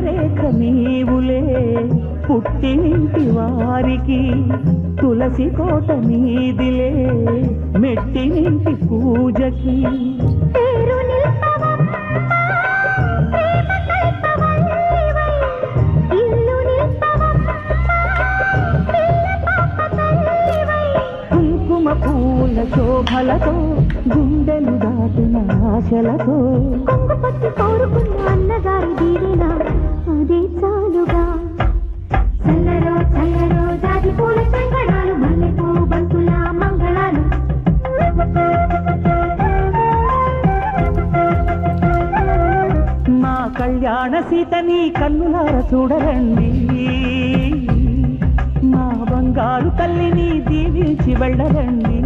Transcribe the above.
కానుక నీవులే పుట్టినింటి వారికి తులసి కోట నీదిలే మెట్టినింటి పూజకి. కుంకుమ పూల శోభలతో గుండెలు దాటిన ఆశలతో కొంగు పట్టి కోరుకున్న అన్నగారి దీవెన కళ్యాణ సీతని కన్నులార చూడరండి. మా బంగారు తల్లిని దీవించి వెళ్ళరండి.